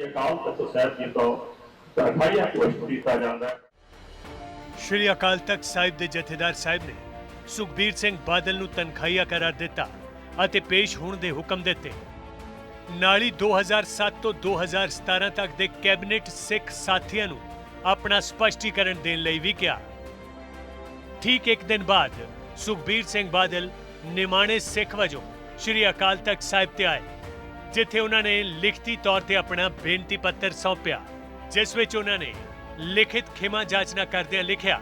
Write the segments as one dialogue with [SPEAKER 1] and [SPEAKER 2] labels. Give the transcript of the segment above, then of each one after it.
[SPEAKER 1] ਇਹ ਅਕਾਲ ਤਖਤ ਸਾਹਿਬ ਜੀ ਤੋਂ ਤਨਖਾਹੀਆਂ ਘੋਸ਼ਿਤ ਕੀਤਾ ਜਾਂਦਾ
[SPEAKER 2] ਸ਼੍ਰੀ ਅਕਾਲ ਤਖਤ ਸਾਹਿਬ ਦੇ ਜਥੇਦਾਰ ਸਾਹਿਬ ਨੇ ਸੁਖਬੀਰ ਸਿੰਘ ਬਾਦਲ ਨੂੰ ਤਨਖਾਹੀਆ ਕਰਾਰ ਦਿੱਤਾ ਅਤੇ ਪੇਸ਼ ਹੋਣ ਦੇ ਹੁਕਮ ਦਿੱਤੇ। ਨਾਲ ਹੀ 2007 ਤੋਂ 2017 ਤੱਕ ਦੇ ਕੈਬਨਿਟ ਸਿੱਖ ਸਾਥੀਆਂ ਨੂੰ ਆਪਣਾ ਸਪਸ਼ਟੀਕਰਨ ਦੇਣ ਲਈ ਵੀ ਕਿਹਾ। ਠੀਕ ਇੱਕ ਦਿਨ ਬਾਅਦ ਸੁਖਬੀਰ ਸਿੰਘ ਬਾਦਲ ਨਿਮਾਣੇ ਸਿੱਖ ਵਜੋਂ ਸ਼੍ਰੀ ਅਕਾਲ ਤਖਤ ਸਾਹਿਬ ਤੇ ਆਏ। ਜਿੱਥੇ ਉਹਨਾਂ ਨੇ ਲਿਖਤੀ ਤੌਰ ਤੇ ਆਪਣਾ ਬੇਨਤੀ ਪੱਤਰ ਸੌਂਪਿਆ, ਜਿਸ ਵਿੱਚ ਉਹਨਾਂ ਨੇ ਲਿਖਿਤ ਖਿਮਾ ਜਾਚਨਾ ਕਰਦਿਆਂ ਲਿਖਿਆ,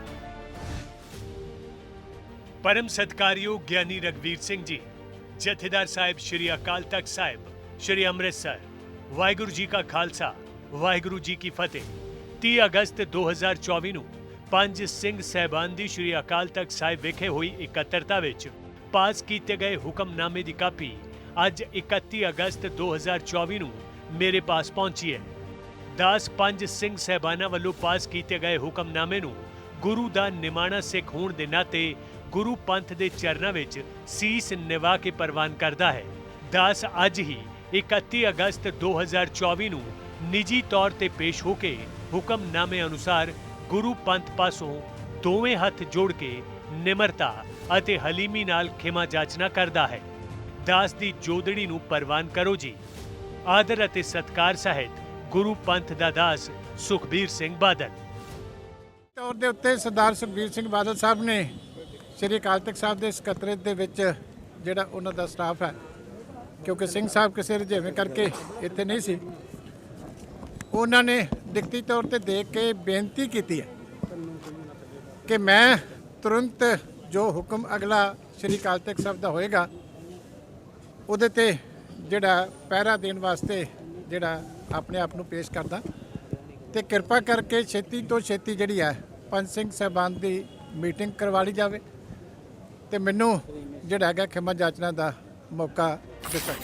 [SPEAKER 2] ਪਰਮ ਸਤਕਾਰਯੋਗ ਗਿਆਨੀ ਰਗਵੀਰ ਸਿੰਘ ਜੀ, ਜਥੇਦਾਰ ਸਾਹਿਬ ਸ਼੍ਰੀ ਅਕਾਲ ਤਖਤ ਸਾਹਿਬ, ਸ਼੍ਰੀ ਅੰਮ੍ਰਿਤਸਰ, ਵਾਹਿਗੁਰੂ ਜੀ ਕਾ ਖਾਲਸਾ, ਵਾਹਿਗੁਰੂ ਜੀ ਕੀ ਫਤਿਹ। 30 ਅਗਸਤ 2024 ਨੂੰ ਪੰਜ ਸਿੰਘ ਸਹਿਬਾਨ ਦੀ ਸ਼੍ਰੀ ਅਕਾਲ ਤਖਤ ਸਾਹਿਬ ਵਿਖੇ ਹੋਈ ਇਕੱਤਰਤਾ ਵਿੱਚ ਪਾਸ ਕੀਤੇ ਗਏ ਹੁਕਮਨਾਮੇ ਦੀ ਕਾਪੀ ਅੱਜ 31 ਅਗਸਤ 2024 ਨੂੰ ਮੇਰੇ ਪਾਸ ਪਹੁੰਚੀ ਹੈ। ਦਾਸ ਪੰਜ ਸਿੰਘ ਸਹਿਬਾਨਾਂ ਵੱਲੋਂ ਪਾਸ ਕੀਤੇ ਗਏ ਹੁਕਮਨਾਮੇ ਨੂੰ ਗੁਰੂ ਦਾ ਨਿਮਾਣਾ ਸਿੱਖ ਹੋਣ ਦੇ ਨਾਤੇ ਗੁਰੂ ਪੰਥ ਦੇ ਚਰਨਾਂ ਵਿੱਚ ਸੀਸ ਨਿਵਾ ਕੇ ਪ੍ਰਵਾਨ ਕਰਦਾ ਹੈ। ਦਾਸ ਅੱਜ ਹੀ 31 ਅਗਸਤ 2024 ਨੂੰ ਨਿੱਜੀ ਤੌਰ ਤੇ ਪੇਸ਼ ਹੋ ਕੇ ਹੁਕਮਨਾਮੇ ਅਨੁਸਾਰ ਗੁਰੂ ਪੰਥ ਪਾਸੋਂ ਦੋਵੇਂ ਹੱਥ ਜੋੜ ਕੇ ਨਿਮਰਤਾ ਅਤੇ ਹਲੀਮੀ ਨਾਲ ਖਿਮਾ ਜਾਚਨਾ ਕਰਦਾ ਹੈ। ਦਾਸ ਦੀ ਜੋਦੜੀ ਨੂੰ ਪ੍ਰਵਾਨ ਕਰੋ ਜੀ। ਆਦਰ ਅਤੇ ਸਤਕਾਰ ਸਹਿਤ ਗੁਰੂ ਪੰਥ ਦਾ ਦਾਸ ਸੁਖਬੀਰ ਸਿੰਘ ਬਾਦਲ।
[SPEAKER 3] ਤੌਰ ਦੇ ਉੱਤੇ ਸਰਦਾਰ ਸੁਖਬੀਰ ਸਿੰਘ ਬਾਦਲ ਸਾਹਿਬ ਨੇ ਸ਼੍ਰੀ ਅਕਾਲ ਤਖਤ ਸਾਹਿਬ ਦੇ ਸਕੱਤਰੇਤ ਦੇ ਵਿੱਚ ਜਿਹੜਾ ਉਹਨਾਂ ਦਾ ਸਟਾਫ ਹੈ, ਕਿਉਂਕਿ ਸਿੰਘ ਸਾਹਿਬ ਕਿਸੇ ਰੁਝੇਵੇਂ ਕਰਕੇ ਇੱਥੇ ਨਹੀਂ ਸੀ, ਉਹਨਾਂ ਨੇ ਲਿਖਤੀ ਤੌਰ ਤੇ ਦੇਖ ਕੇ ਬੇਨਤੀ ਕੀਤੀ ਹੈ ਕਿ ਮੈਂ ਤੁਰੰਤ ਜੋ ਹੁਕਮ ਅਗਲਾ ਸ਼੍ਰੀ ਅਕਾਲ ਤਖਤ ਸਾਹਿਬ ਦਾ ਹੋਏਗਾ ਉਹਦੇ ਤੇ ਜਿਹੜਾ ਪਹਿਰਾ ਦੇਣ ਵਾਸਤੇ ਜਿਹੜਾ ਆਪਣੇ ਆਪ ਨੂੰ ਪੇਸ਼ ਕਰਦਾ। ਤੇ ਕਿਰਪਾ ਕਰਕੇ ਛੇਤੀ ਤੋਂ ਛੇਤੀ ਜਿਹੜੀ ਹੈ, ਪੰਜ ਸਿੰਘ ਸਾਹਿਬਾਨ ਦੀ ਮੀਟਿੰਗ ਕਰਵਾ ਲਈ ਜਾਵੇ। ਤੇ ਮੈਨੂੰ ਜਿਹੜਾ ਹੈਗਾ ਖਿਮਾ ਜਾਚਨਾ ਦਾ ਮੌਕਾ ਦਿੱਤਾ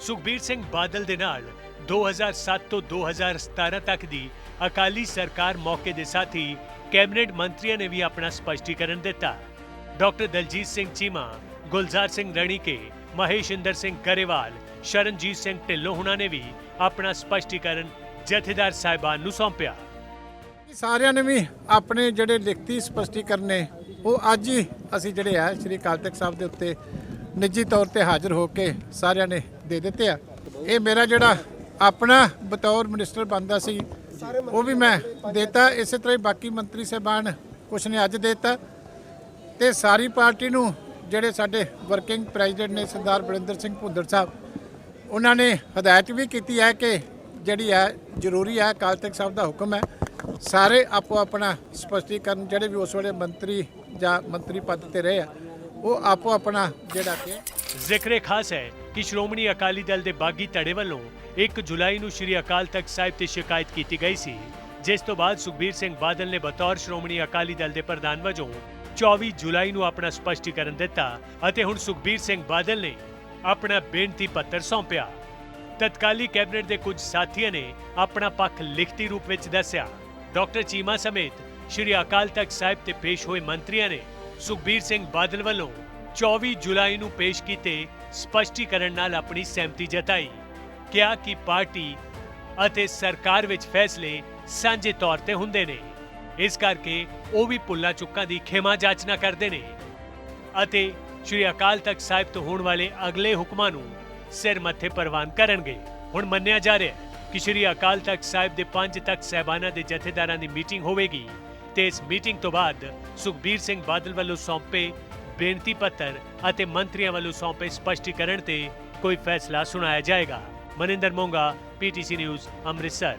[SPEAKER 2] ਸੁਖਬੀਰ ਸਿੰਘ ਬਾਦਲ ਦੇ ਨਾਲ 2007 ਤੋਂ 2017 ਤੱਕ ਦੀ ਅਕਾਲੀ ਸਰਕਾਰ ਮੌਕੇ ਦੇ ਸਾਥੀ ਕੈਬਨਿਟ ਮੰਤਰੀਆਂ ਨੇ ਵੀ ਆਪਣਾ ਸਪਸ਼ਟੀਕਰਨ ਦਿੱਤਾ। ਡਾਕਟਰ ਦਲਜੀਤ ਸਿੰਘ ਚੀਮਾ ਗੁਲਜ਼ਾਰ ਸਿੰਘ ਰਣੀਕੇ ਮਹੇਸ਼ਿੰਦਰ ਸਿੰਘ ਗਰੇਵਾਲ, ਸ਼ਰਨਜੀਤ ਸਿੰਘ ਢਿੱਲੋਂ ਹੁਣਾਂ ਨੇ ਵੀ ਆਪਣਾ ਸਪਸ਼ਟੀਕਰਨ ਜਥੇਦਾਰ ਸਾਹਿਬਾਨ ਨੂੰ ਸੌਂਪਿਆ।
[SPEAKER 3] ਸਾਰਿਆਂ ਨੇ ਵੀ ਆਪਣੇ ਜਿਹੜੇ ਲਿਖਤੀ ਸਪਸ਼ਟੀਕਰਨ ਨੇ, ਉਹ ਅੱਜ ਹੀ ਅਸੀਂ ਜਿਹੜੇ ਆ, ਸ਼੍ਰੀ ਅਕਾਲ ਤਖਤ ਸਾਹਿਬ ਦੇ ਉੱਤੇ ਨਿੱਜੀ ਤੌਰ ਤੇ ਹਾਜ਼ਰ ਹੋ ਕੇ ਸਾਰਿਆਂ ਨੇ ਦੇ ਦਿੱਤੇ ਆ। ਇਹ ਮੇਰਾ ਜਿਹੜਾ ਆਪਣਾ ਬਤੌਰ ਮਿਨਿਸਟਰ ਬਣਦਾ ਸੀ, ਉਹ ਵੀ ਮੈਂ ਦੇਤਾ। ਇਸੇ ਤਰ੍ਹਾਂ ਹੀ ਬਾਕੀ ਮੰਤਰੀ ਸਾਹਿਬਾਨ ਕੁਛ ਨੇ ਅੱਜ ਦੇਤਾ। ਤੇ ਸਾਰੀ ਪਾਰਟੀ ਨੂੰ ਜਿਹੜੇ ਸਾਡੇ ਵਰਕਿੰਗ ਪ੍ਰੈਜ਼ੀਡੈਂਟ ਨੇ ਸਰਦਾਰ ਬਰਿੰਦਰ ਸਿੰਘ ਭੁੰਦੜ ਸਾਹਿਬ, ਉਹਨਾਂ ਨੇ ਹਦਾਇਤ ਵੀ ਕੀਤੀ ਹੈ ਕਿ ਜਿਹੜੀ ਹੈ, ਜ਼ਰੂਰੀ ਹੈ, ਅਕਾਲ ਤਖਤ ਸਾਹਿਬ ਦਾ ਹੁਕਮ ਹੈ, ਸਾਰੇ ਆਪੋ ਆਪਣਾ ਸਪਸ਼ਟੀਕਰਨ ਜਿਹੜੇ ਵੀ ਉਸ ਵੇਲੇ ਮੰਤਰੀ ਜਾਂ ਮੰਤਰੀ ਪਦ ਤੇ ਰਹੇ ਆ, ਉਹ ਆਪੋ ਆਪਣਾ ਜਿਹੜਾ ਕਿ
[SPEAKER 2] ਜ਼ਿਕਰੇ ਖਾਸ ਹੈ ਕਿ ਸ਼੍ਰੋਮਣੀ ਅਕਾਲੀ ਦਲ ਦੇ ਬਾਗੀ ਧੜੇ ਵੱਲੋਂ 1 ਜੁਲਾਈ ਨੂੰ ਸ਼੍ਰੀ ਅਕਾਲ ਤਖਤ ਸਾਹਿਬ ਤੇ ਸ਼ਿਕਾਇਤ ਕੀਤੀ ਗਈ ਸੀ, ਜਿਸ ਤੋਂ ਬਾਅਦ ਸੁਖਬੀਰ ਸਿੰਘ ਬਾਦਲ ਨੇ ਬਤੌਰ ਸ਼੍ਰੋਮਣੀ ਅਕਾਲੀ ਦਲ ਦੇ ਪ੍ਰਧਾਨ ਵਜੋਂ 24 ਜੁਲਾਈ ਨੂੰ ਆਪਣਾ ਸਪਸ਼ਟੀਕਰਨ ਦਿੱਤਾ ਅਤੇ ਹੁਣ ਸੁਖਬੀਰ ਸਿੰਘ ਬਾਦਲ ਨੇ ਆਪਣਾ ਬੇਨਤੀ ਪੱਤਰ ਸੌਂਪਿਆ। ਤਤਕਾਲੀ ਕੈਬਨਿਟ ਦੇ ਕੁਝ ਸਾਥੀਆਂ ਨੇ ਆਪਣਾ ਪੱਖ ਲਿਖਤੀ ਰੂਪ ਵਿੱਚ ਦੱਸਿਆ। ਡਾਕਟਰ ਚੀਮਾ ਸਮੇਤ ਸ਼੍ਰੀ ਅਕਾਲ ਤਖਤ ਸਾਹਿਬ ਤੇ ਪੇਸ਼ ਹੋਏ ਮੰਤਰੀਆਂ ਨੇ ਸੁਖਬੀਰ ਸਿੰਘ ਬਾਦਲ ਵੱਲੋਂ 24 ਜੁਲਾਈ ਨੂੰ ਪੇਸ਼ ਕੀਤੇ ਸਪਸ਼ਟੀਕਰਨ ਨਾਲ ਆਪਣੀ ਸਹਿਮਤੀ ਜਤਾਈ। ਕਿਹਾ ਕਿ ਪਾਰਟੀ ਅਤੇ ਸਰਕਾਰ ਵਿੱਚ ਫੈਸਲੇ ਸਾਂਝੇ ਤੌਰ ਤੇ ਹੁੰਦੇ ਨੇ। ਇਸ ਕਰਕੇ ਉਹ ਵੀ ਪੁੱਲਾ ਚੁੱਕਾਂ ਦੀ ਖੇਮਾ ਜਾਚਨਾ ਕਰਦੇ ਨੇ। ਅਤੇ ਸ਼੍ਰੀ ਅਕਾਲ ਤਖਤ ਸਾਹਿਬ ਤੋਂ ਹੋਣ ਵਾਲੇ ਅਗਲੇ ਹੁਕਮਾਂ ਨੂੰ ਸਿਰ ਮੱਥੇ ਪ੍ਰਵਾਨ ਕਰਨਗੇ। ਹੁਣ ਮੰਨਿਆ ਜਾ ਰਿਹਾ ਹੈ ਕਿ ਸ਼੍ਰੀ ਅਕਾਲ ਤਖਤ ਸਾਹਿਬ ਦੇ ਪੰਜ ਤਖਤ ਸਹਿਬਾਨਾਂ ਦੇ ਜਥੇਦਾਰਾਂ ਦੀ ਮੀਟਿੰਗ ਹੋਵੇਗੀ ਤੇ ਇਸ ਮੀਟਿੰਗ ਤੋਂ ਬਾਅਦ ਸੁਖਬੀਰ ਸਿੰਘ ਬਾਦਲ ਵੱਲੋਂ ਸੌਂਪੇ ਬੇਨਤੀ ਪੱਤਰ ਅਤੇ ਮੰਤਰੀਆਂ ਵੱਲੋਂ ਸੌਂਪੇ ਸਪਸ਼ਟੀਕਰਨ ਤੇ ਕੋਈ ਫੈਸਲਾ ਸੁਣਾਇਆ ਜਾਏਗਾ। Maninder Monga PTC news, Amritsar.